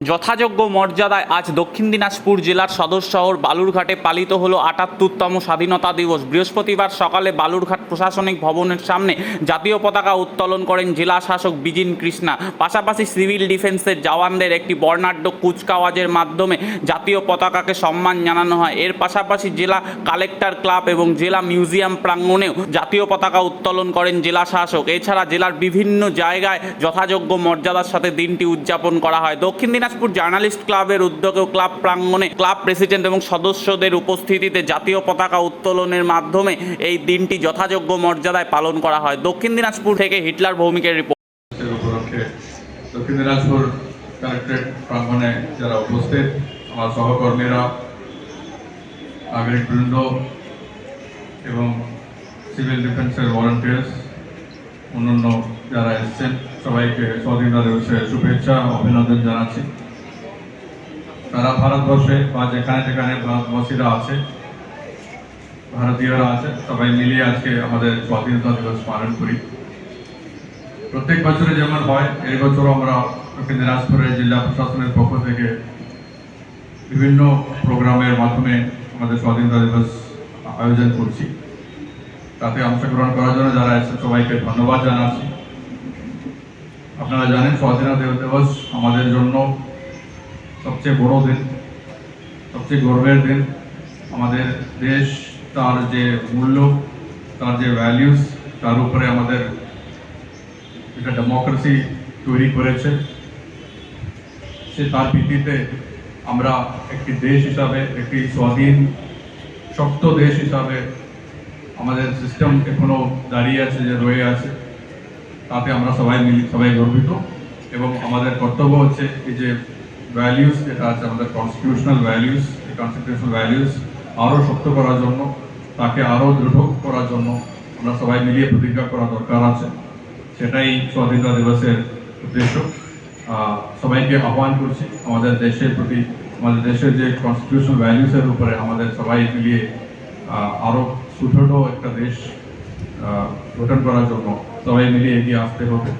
যথাযোগ্য মর্যাদায় আজ দক্ষিণ দিনাজপুর জেলার সদর শহর বালুরঘাটে পালিত হলো আটাত্তরতম স্বাধীনতা দিবস। বৃহস্পতিবার সকালে বালুরঘাট প্রশাসনিক ভবনের সামনে জাতীয় পতাকা উত্তোলন করেন জেলা শাসক বিজিন কৃষ্ণা। পাশাপাশি সিভিল ডিফেন্সের জওয়ানদের একটি বর্ণাঢ্য কুচকাওয়াজের মাধ্যমে জাতীয় পতাকাকে সম্মান জানানো হয়। এর পাশাপাশি জেলা কালেক্টর ক্লাব এবং জেলা মিউজিয়াম প্রাঙ্গণেও জাতীয় পতাকা উত্তোলন করেন জেলা শাসক। এছাড়া জেলার বিভিন্ন জায়গায় যথাযোগ্য মর্যাদার সাথে দিনটি উদযাপন করা হয়। দক্ষিণ দিনাজপুর জার্নালিস্ট ক্লাবের উদ্যোগেও ক্লাব প্রাঙ্গণে ক্লাব প্রেসিডেন্ট এবং সদস্যদের উপস্থিতিতে জাতীয় পতাকা উত্তোলনের মাধ্যমে এই দিনটি যথাযোগ্য মর্যাদায় পালন করা হয়। দক্ষিণ দিনাজপুর থেকে হিটলার ভৌমিকের রিপোর্ট। দক্ষিণ দিনাজপুর কালেক্টরেট প্রাঙ্গণে যারা উপস্থিত, আমার সহকর্মীরা, নাগরিকবৃন্দ এবং সিভিল ডিফেন্সের ভলান্টিয়ার্স অন্যান্য যারা এসছেন, সবাইকে স্বাধীনতা দিবসের শুভেচ্ছা অভিনন্দন জানাচ্ছি। তারা ভারতবর্ষে বা যেখানে যেখানে ভারতবাসীরা আছে, ভারতীয়রা আছে, সবাই মিলিয়ে আজকে আমাদের স্বাধীনতা দিবস পালন করি। প্রত্যেক বছরে যেমন হয়, এই বছর আমরা দক্ষিণ দিনাজপুরের জেলা প্রশাসনের পক্ষ থেকে বিভিন্ন প্রোগ্রামের মাধ্যমে আমাদের স্বাধীনতা দিবস আয়োজন করছি। তাতে অংশগ্রহণ করার জন্য যারা এসে সবাইকে ধন্যবাদ জানাচ্ছি। আপনারা জানেন স্বাধীনতা দিবস আমাদের জন্য সবচেয়ে বড় দিন, সবচেয়ে গর্বের দিন। আমাদের দেশ তার যে মূল্য, তার যে ভ্যালিউস তার উপরে আমাদের একটা ডেমোক্রেসি তৈরি করেছে। সে তার ভিত্তিতে আমরা একটি দেশ হিসাবে, একটি স্বাধীন, শক্ত দেশ হিসাবে আমাদের সিস্টেম এখনও দাঁড়িয়ে আছে, যে রয়ে আছে। তাতে আমরা সবাই মিলি সবাই গর্বিত। এবং আমাদের কর্তব্য হচ্ছে এই যে ভ্যালিউস যেটা আছে আমাদের কনস্টিটিউশনাল ভ্যালিউস এই কনস্টিটিউশনাল ভ্যালিউস আরও শক্ত করার জন্য তাকে আরও দৃঢ় করার জন্য আমরা সবাই মিলিয়ে প্রতিজ্ঞা করা দরকার আছে। সেটাই স্বাধীনতা দিবসের উদ্দেশ্য। সবাইকে আহ্বান করছি আমাদের দেশের প্রতি আমাদের দেশের যে কনস্টিটিউশনাল ভ্যালিউসের উপরে আমাদের সবাই মিলিয়ে আহ, আরও সুদৃঢ় একটা দেশ আহ, গঠন করার জন্য সবাই মিলিয়ে এগিয়ে আসতে হবে